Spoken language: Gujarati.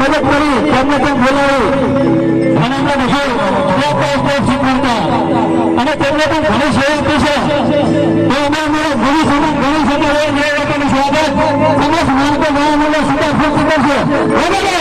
મદદ કરી, તેમને ત્યાં બોલાવી. અને અમને બધું અને તેમને પણ ઘણી સેવા આપી છે. તો અમે Vamos